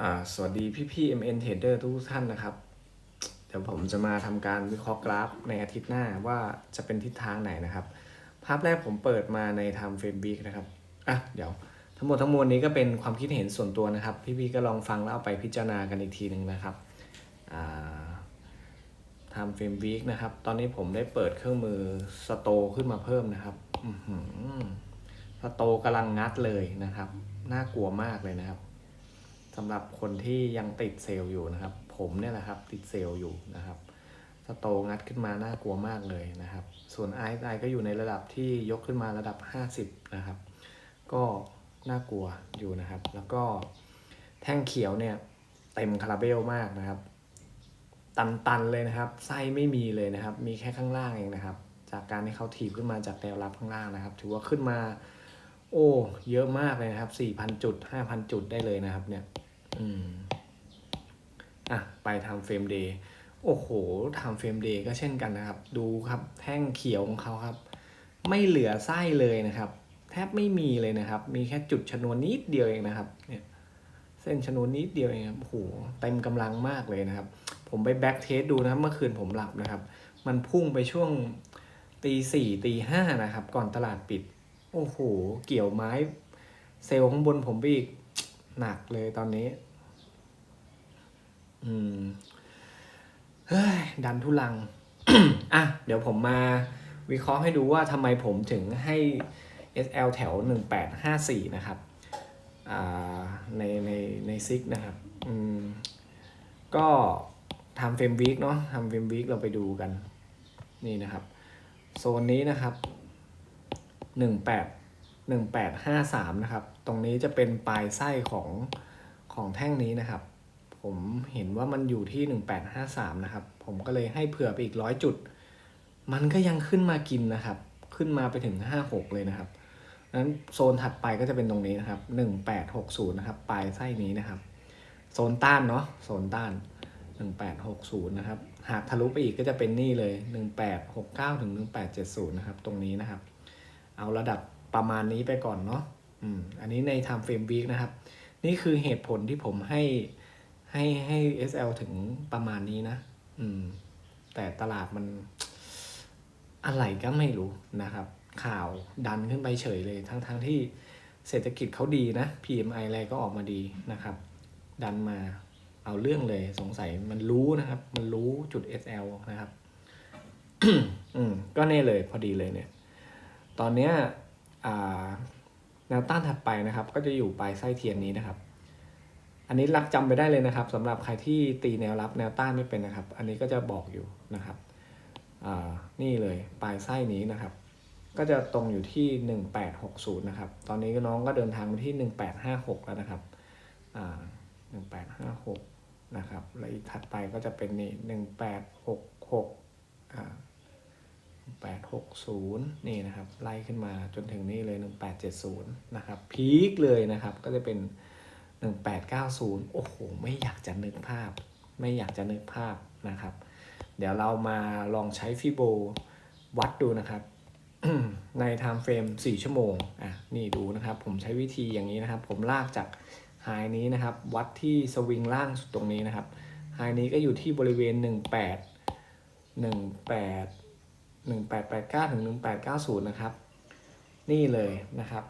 อ่าสวัสดีพี่พี่ MN Trader ทุกท่านนะครับ เดี๋ยวผมจะมาทำการวิเคราะห์กราฟในอาทิตย์หน้าว่าจะเป็นทิศทางไหนนะครับ ภาพแรกผมเปิดมาใน Time Frame Week นะครับอะเดี๋ยวทั้งหมดทั้งมวลนี้ก็เป็นความคิดเห็นส่วนตัวนะครับ พี่พี่ก็ลองฟังแล้วเอาไปพิจารณากันอีกทีหนึ่งนะครับอ่า Time Frame Week นะครับ ตอนนี้ผมได้เปิดเครื่องมือสโตขึ้นมาเพิ่มนะครับอื้อหือสโตกำลังงัดเลยนะครับ น่ากลัวมากเลยนะครับ สำหรับคนที่ยังติดเซลล์อยู่นะครับ ผมเนี่ยแหละครับติดเซลล์อยู่นะครับสโตงัดขึ้นมาน่ากลัวมากเลยนะครับ ส่วน i อ i ก็อยู่ในระดับที่ยกขึ้นมาระดับ 50 นะครับ ก็น่ากลัวอยู่นะครับ แล้วก็แท่งเขียวเนี่ยเต็มคาราเบลมากนะครับ ตันๆเลยนะครับ ไส้ไม่มีเลยนะครับ มีแค่ข้างล่างเองนะครับ จากการที่เขาถีบขึ้นมาจากแนวรับข้างล่างนะครับ ถือว่าขึ้นมา โอ้ เยอะมากเลยนะครับ 4,000 จุด 5,000 จุดได้เลยนะครับเนี่ย อืมอะไปทำเฟรมเดย์โอ้โหทำเฟรมเดย์ก็เช่นกันนะครับ ดูครับแท่งเขียวของเขาครับ ไม่เหลือไส้เลยนะครับ แทบไม่มีเลยนะครับ มีแค่จุดชนวนนิดเดียวเองนะครับ เนี่ย เส้นชนวนนิดเดียวเองครับโอ้โหเต็มกำลังมากเลยนะครับ ผมไปแบ็กเทสดูนะครับเมื่อคืนผมหลับนะครับ มันพุ่งไปช่วงตีสี่ตีห้านะครับ ก่อนตลาดปิด โอ้โห เกี่ยวไม้ เซลล์ข้างบนผมไปอีก หนักเลยตอนนี้ อืมเฮ้ยดันทุลัง อะ เดี๋ยวผมมาวิเคราะห์ให้ดูว่าทำไมผมถึงให้ SL แถว 1854 นะครับ อ่า ใน ใน ในซิกนะครับ อืม ก็ทำเฟรมวีคเนาะทำเฟรมวีคเราไปดูกัน นี่นะครับ โซนนี้นะครับห นึ่งแปดหนึ่งแปดห้าสามนะครับ ตรงนี้จะเป็นปลายไส้ของของแท่งนี้นะครับ ผมเห็นว่ามันอยู่ที่หนึ่งแปดห้าสามนะครับ ผมก็เลยให้เผื่อไปอีกร้อยจุด มันก็ยังขึ้นมากินนะครับ ขึ้นมาไปถึงห้าหกเลยนะครับนั้นโซนถัดไปก็จะเป็นตรงนี้นะครับหนึ่งแปดหกศูนย์นะครับ ปลายไส้นี้นะครับ โซนต้านเนาะ โซนต้าน 1860 นะครับ หากทะลุไปอีกก็จะเป็นนี่เลย 1869 ถึง 1870 นะครับ ตรงนี้นะครับ เอาระดับ ประมาณนี้ไปก่อนเนาะอืมอันนี้ใน time frame week นะครับ นี่คือเหตุผลที่ผมให้ให้ให้ SL ถึงประมาณนี้นะ อืม แต่ตลาดมัน อะไรก็ไม่รู้นะครับ ข่าวดันขึ้นไปเฉยเลย ทั้งทั้งที่เศรษฐกิจเขาดีนะ PMI อะไรก็ออกมาดีนะครับ ดันมาเอาเรื่องเลยสงสัยมันรู้นะครับ มันรู้จุด SL นะครับ อืม ก็เน่เลยพอดีเลยเนี่ย ตอนเนี้ย แนวต้านถัดไปนะครับ ก็จะอยู่ปลายไส้เทียนนี้นะครับ อันนี้รักจำไปได้เลยนะครับสำหรับใครที่ตีแนวรับแนวต้านไม่เป็นนะครับ อันนี้ก็จะบอกอยู่นะครับนี่เลยปลายไส้นี้นะครับ ก็จะตรงอยู่ที่ 1860 นะครับ ตอนนี้น้องก็เดินทางมาที่ 1856 แล้วนะครับอ่าหนึ่งแปดห้าหกนะครับ แล้วอีกถัดไปก็จะเป็นนี่หนึ่งแปดหกหกอ่า แปดหกศูนย์นี่นะครับ ไล่ขึ้นมาจนถึงนี่เลยหนึ่งแปดเจ็ดศูนย์นะครับ พีคเลยนะครับ ก็จะเป็นหนึ่งแปดเก้าศูนย์โอ้โห ไม่อยากจะนึกภาพ ไม่อยากจะนึกภาพนะครับ เดี๋ยวเรามาลองใช้ฟิโบวัดดูนะครับ ใน time frame 4ชั่วโมง อะ นี่ดูนะครับ ผมใช้วิธีอย่างนี้นะครับ ผมลากจากไฮนี้นะครับ วัดที่สวิงล่างสุดตรงนี้นะครับไฮนี้ก็อยู่ที่บริเวณ 18 18 1889ถึง1890 นะครับ นี่เลยนะครับ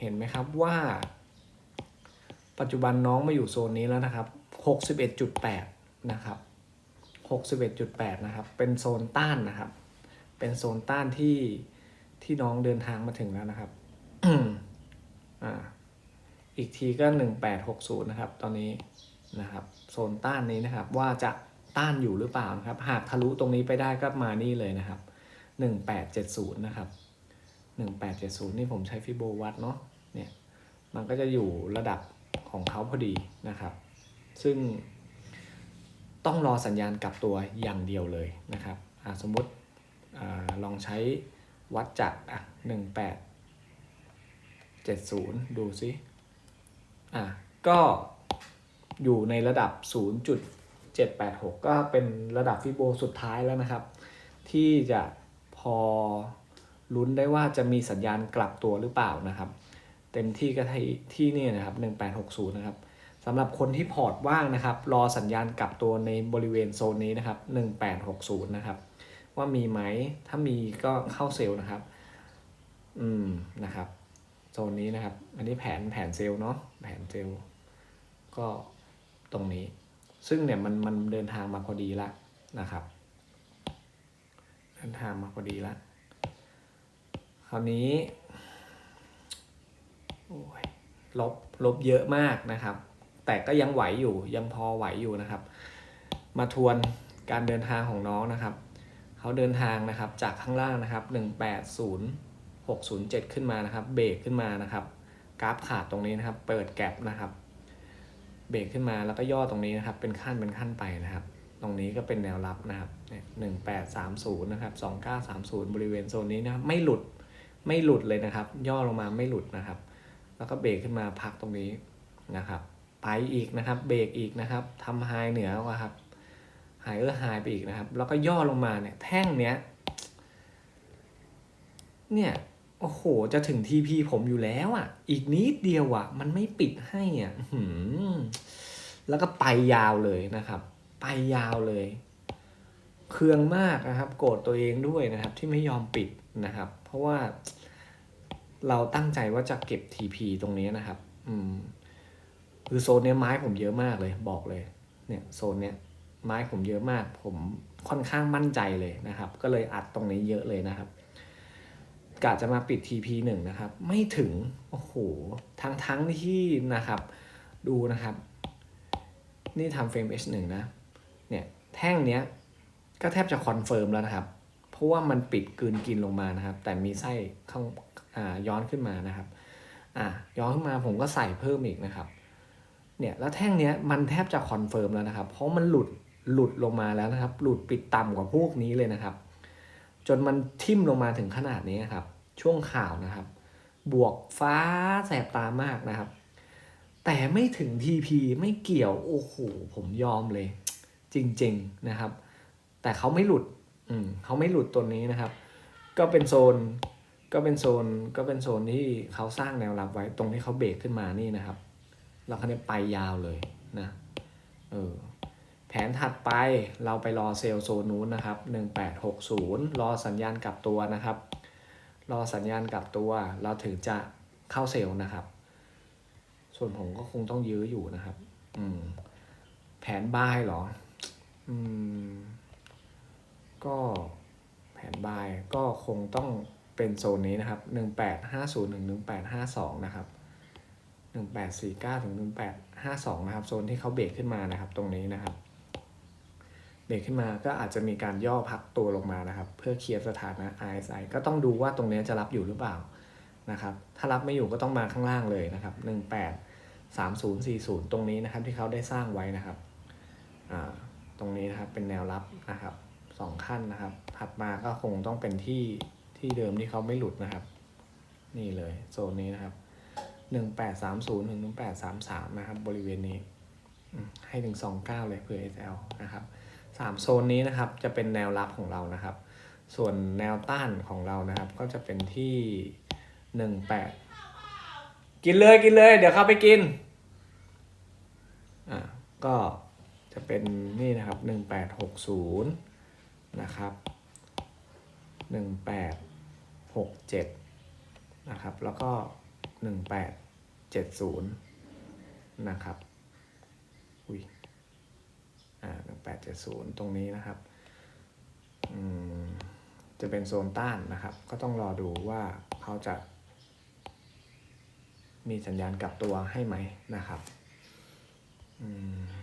เห็นไหมครับว่า ปัจจุบันน้องมาอยู่โซนนี้แล้วนะครับ 61.8 นะครับ 61.8 นะครับ เป็นโซนต้านนะครับ เป็นโซนต้านที่ที่น้องเดินทางมาถึงแล้วนะครับอ่าอีกทีก็ 1860 นะครับ ตอนนี้นะครับ โซนต้านนี้นะครับว่าจะต้านอยู่หรือเปล่านะครับ หากทะลุตรงนี้ไปได้ก็มานี่เลยนะครับ 1870 นะครับ 1870 นี่ผมใช้ฟิโบวัดเนาะเนี่ยมันก็จะอยู่ระดับของเขาพอดีนะครับ ซึ่งต้องรอสัญญาณกลับตัวอย่างเดียวเลยนะครับสมมติอลองใช้วัดจากอะ1870 ดูซิอะก็อยู่ในระดับ 0.786 ก็เป็นระดับฟิโบสุดท้ายแล้วนะครับ ที่จะ อลุ้นได้ว่าจะมีสัญญาณกลับตัวหรือเปล่านะครับ เต็มที่ก็ที่ที่นี่นะครับ 1860 นะครับสำหรับคนที่พอร์ตว่างนะครับ รอสัญญาณกลับตัวในบริเวณโซนนี้นะครับ 1860 นะครับ ว่ามีไหมถ้ามีก็เข้าเซลล์นะครับ อืมนะครับโซนนี้นะครับ อันนี้แผนแผนเซลล์เนาะแผนเซลล์ก็ตรงนี้ ซึ่งเนี่ยมันมันเดินทางมาพอดีละนะครับ เดินทางมาพอดีละคราวนี้ลบลบเยอะมากนะครับ แต่ก็ยังไหวอยู่ยังพอไหวอยู่นะครับ มาทวนการเดินทางของน้องนะครับเขาเดินทางนะครับจากข้างล่างนะครับ180607 ขึ้นมานะครับ เบรกขึ้นมานะครับกราฟขาดตรงนี้นะครับ เปิดแก็บนะครับ เบรกขึ้นมาแล้วก็ย่อตรงนี้นะครับ เป็นขั้นเป็นขั้นไปนะครับ ตรงนี้ก็เป็นแนวรับนะครับหนึ่งแปดสามศูนย์นะครับสองเก้าสามศูนย์บริเวณโซนนี้นะครับไม่หลุดไม่หลุดเลยนะครับ ย่อลงมาไม่หลุดนะครับ แล้วก็เบรกขึ้นมาพักตรงนี้นะครับ ไปอีกนะครับ เบรกอีกนะครับทำไฮเหนือกว่าครับไฮเออร์ไฮไปอีกนะครับ แล้วก็ย่อลงมาเนี่ยแท่งเนี้ยเนี่ยโอ้โห จะถึงทีพีผมอยู่แล้วอะ อีกนิดเดียวอะ มันไม่ปิดให้อะแล้วก็ไปยาวเลยนะครับ ไปยาวเลย เคืองมากนะครับ โกรธตัวเองด้วยนะครับ ที่ไม่ยอมปิดนะครับ เพราะว่าเราตั้งใจว่าจะเก็บ TP ตรงนี้นะครับ อืม คือโซนเนี้ยไม้ผมเยอะมากเลย บอกเลย เนี่ยโซนเนี้ยไม้ผมเยอะมาก ผมค่อนข้างมั่นใจเลยนะครับ ก็เลยอัดตรงนี้เยอะเลยนะครับกะจะมาปิด TP หนึ่งนะครับ ไม่ถึง โอ้โห ทั้งทั้งที่นะครับ ดูนะครับ นี่ทำเฟรม H1 นะเนี่ย แท่งเนี้ยก็แทบจะคอนเฟิร์มแล้วนะครับ เพราะว่ามันปิดกลืนกินลงมานะครับ แต่มีไส้ข้างอ่าย้อนขึ้นมานะครับอ่าย้อนขึ้นมาผมก็ใส่เพิ่มอีกนะครับ เนี่ยแล้วแท่งเนี้ยมันแทบจะคอนเฟิร์มแล้วนะครับ เพราะมันหลุดหลุดลงมาแล้วนะครับ หลุดปิดต่ำกว่าพวกนี้เลยนะครับ จนมันทิ่มลงมาถึงขนาดนี้ครับ ช่วงข่าวนะครับ บวกฟ้าแสบตามากนะครับ แต่ไม่ถึง TP ไม่เกี่ยว โอ้โห ผมยอมเลย จริง ๆนะครับ แต่เขาไม่หลุดอืมเขาไม่หลุดตัวนี้นะครับ ก็เป็นโซนก็เป็นโซนก็เป็นโซนที่เขาสร้างแนวรับไว้ตรงที่เขาเบรกขึ้นมานี่นะครับ เราคันนี้ไปยาวเลยนะเออแผนถัดไปเราไปรอเซลล์โซนนู้นนะครับ 1860 รอสัญญาณกลับตัวนะครับ รอสัญญาณกลับตัว เราถึงจะเข้าเซลล์นะครับ ส่วนผมก็คงต้องยื้ออยู่นะครับ อืม แผนบ้ายเหรอ อืม ก็แผนบายก็คงต้องเป็นโซนนี้นะครับ 1850ถึง1852 นะครับ 1849ถึง1852 นะครับ โซนที่เขาเบรกขึ้นมานะครับ ตรงนี้นะครับ เบรกขึ้นมาก็อาจจะมีการย่อพักตัวลงมานะครับ เพื่อเคลียร์สถานะ RSI ก็ต้องดูว่าตรงนี้จะรับอยู่หรือเปล่านะครับ ถ้ารับไม่อยู่ก็ต้องมาข้างล่างเลยนะครับ 183040 ตรงนี้นะครับที่เขาได้สร้างไว้นะครับ อ่า รงนี้นะครับเป็นแนวรับนะครับสองขั้นนะครับ ถัดมาก็คงต้องเป็นที่ที่เดิมที่เขาไม่หลุดนะครับ นี่เลยโซนนี้นะครับหนึ่งแปดสามศูนย์ถึงหนึ่งแปดสามสามนะครับ บริเวณนี้ ให้ถึงสองเก้าเลยเพื่อ SL นะครับสามโซนนี้นะครับจะเป็นแนวรับของเรานะครับ ส่วนแนวต้านของเรานะครับ ก็จะเป็นที่หนึ่งแปดกินเลยกินเลย เดี๋ยวเข้าไปกิน อ่าก็ จะเป็นนี่นะครับหนึ่งแปดหกศูนย์นะครับหนึ่งแปดหกเจ็ดนะครับ แล้วก็หนึ่งแปดเจ็ดศูนย์นะครับ อุ้ย อ่าหนึ่งแปดเจ็ดศูนย์ตรงนี้นะครับ อืม จะเป็นโซนต้านนะครับ ก็ต้องรอดูว่าเขาจะ มีสัญญาณกลับตัวให้ไหมนะครับ อืม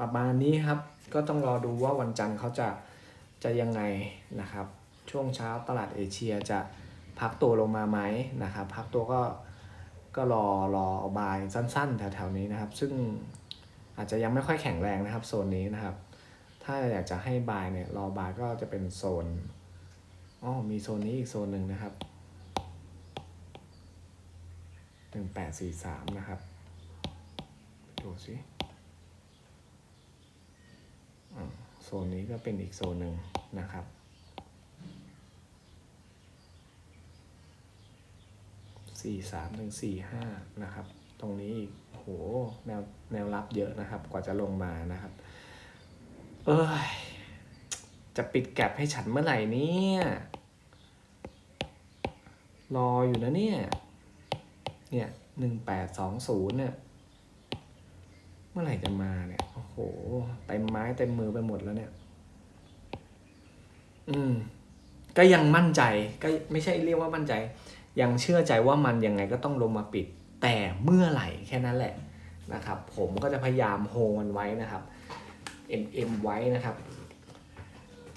ประมาณนี้ครับ ก็ต้องรอดูว่าวันจันทร์เขาจะจะยังไงนะครับ ช่วงเช้าตลาดเอเชียจะพักตัวลงมาไหมนะครับ พักตัวก็ก็รอรอบายสั้นๆ แถวๆนี้นะครับ ซึ่งอาจจะยังไม่ค่อยแข็งแรงนะครับโซนนี้นะครับ ถ้าอยากจะให้บายเนี่ยรอบายก็จะเป็นโซนอ๋อมีโซนนี้อีกโซนหนึ่งนะครับหนึ่งแปดสี่สามนะครับ ดูสิ โซนนี้ก็เป็นอีกโซนหนึ่งนะครับ สี่สามถึงสี่ห้านะครับ ตรงนี้อีกโอ้โหแนวแนวรับเยอะนะครับ กว่าจะลงมานะครับ เอ้ย จะปิดแก็บให้ฉันเมื่อไหร่เนี่ย รออยู่นะเนี่ย เนี่ยหนึ่งแปดสองศูนย์เนี่ย เมื่อไหร่จะมาเนี่ยโอ้โหเต็มไม้เต็มมือไปหมดแล้วเนี่ย อืม ก็ยังมั่นใจก็ไม่ใช่เรียกว่ามั่นใจ ยังเชื่อใจว่ามันยังไงก็ต้องลงมาปิด แต่เมื่อไหร่แค่นั้นแหละนะครับ ผมก็จะพยายามโฮมันไว้นะครับ MM ไว้นะครับ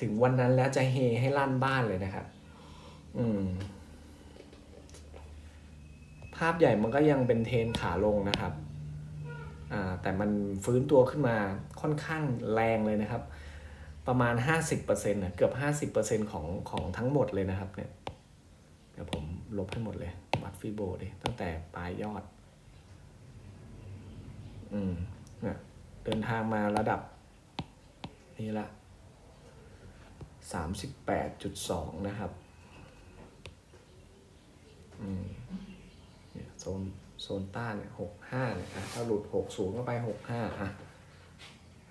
ถึงวันนั้นแล้วจะเฮให้ลั่นบ้านเลยนะครับ อืม ภาพใหญ่มันก็ยังเป็นเทนขาลงนะครับ แต่มันฟื้นตัวขึ้นมาค่อนข้างแรงเลยนะครับ ประมาณ 50%นะเกือบ 50%ของของทั้งหมดเลยนะครับเนี่ยเดี๋ยวผมลบให้หมดเลยวัดฟีโบดิตั้งแต่ปลายยอด อืมเนี่ยเดินทางมาระดับ นี่ละสามสิบแปดจุดสองนะครับ อืม นโซนโซนต้านเนี่ยหกห้าเนี่ยอะถ้าหลุดหกศูนย์ก็ไปหกห้าอะ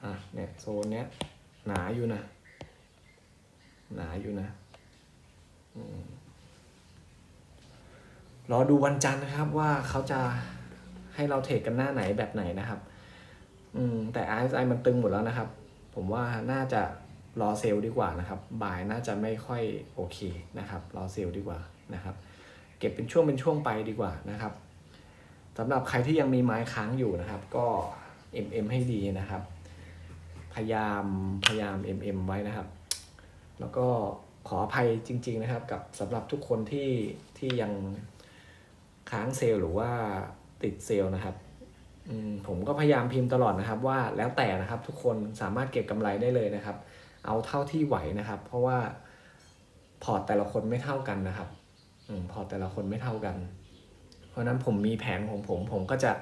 อะเนี่ยโซนเนี้ยหนาอยู่นะ หนาอยู่นะรอดูวันจันทร์นะครับว่าเขาจะให้เราเทรดกันหน้าไหนแบบไหนนะครับ อืมแต่ RSI มันตึงหมดแล้วนะครับ ผมว่าน่าจะรอเซลล์ดีกว่านะครับ บ่ายน่าจะไม่ค่อยโอเคนะครับ รอเซลล์ดีกว่านะครับ เก็บเป็นช่วงเป็นช่วงไปดีกว่านะครับ สำหรับใครที่ยังมีไม้ค้างอยู่นะครับ ก็ MM ให้ดีนะครับ พยายามพยายาม MM ไว้นะครับ แล้วก็ขออภัยจริง ๆนะครับ กับสำหรับทุกคนที่ที่ยังค้างเซลล์หรือว่าติดเซลล์นะครับผมก็พยายามพิมพ์ตลอดนะครับ ว่าแล้วแต่นะครับทุกคนสามารถเก็บกำไรได้เลยนะครับ เอาเท่าที่ไหวนะครับ เพราะว่าพอร์ตแต่ละคนไม่เท่ากันนะครับอพอร์ตแต่ละคนไม่เท่ากัน ราะนั้นผมมีแผนของผม ผมก็จะ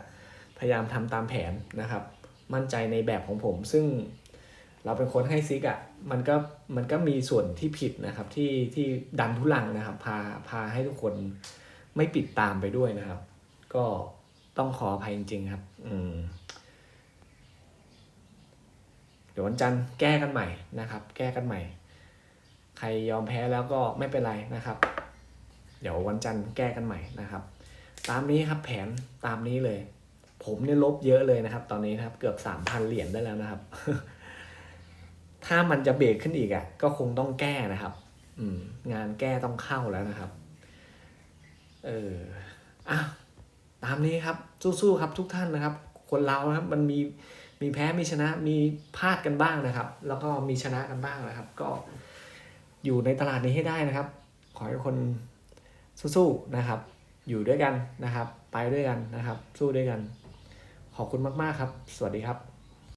พยายามทำตามแผนนะครับ มั่นใจในแบบของผม ซึ่งเราเป็นคนให้ซิกอะ่ะมันก็มันก็มีส่วนที่ผิดนะครับที่ที่ดันทุลังนะครับ พาพาให้ทุกคนไม่ปิดตามไปด้วยนะครับ ก็ต้องขออภัยจริง ๆ ครับ อืมเดี๋ยววันจันทร์แก้กันใหม่นะครับ แก้กันใหม่ ใครยอมแพ้แล้วก็ไม่เป็นไรนะครับ เดี๋ยววันจันทร์แก้กันใหม่นะครับ ตามนี้ครับแผนตามนี้เลย ผมเนี่ยลบเยอะเลยนะครับ ตอนนี้นะครับเกือบสามพันเหรียญได้แล้วนะครับ ถ้ามันจะเบรกขึ้นอีกอะ่ะ ก็คงต้องแก้นะครับ อืม งานแก้ต้องเข้าแล้วนะครับ เอออะตามนี้ครับ สู้ๆครับ ทุกท่านนะครับ คนเรานะครับ มันมีมีแพ้มีชนะมีพลาดกันบ้างนะครับ แล้วก็มีชนะกันบ้างนะครับ ก็อยู่ในตลาดนี้ให้ได้นะครับ ขอให้คนสู้ๆนะครับ อยู่ด้วยกันนะครับ ไปด้วยกันนะครับ สู้ด้วยกัน ขอบคุณมาก ๆ ครับ สวัสดีครับ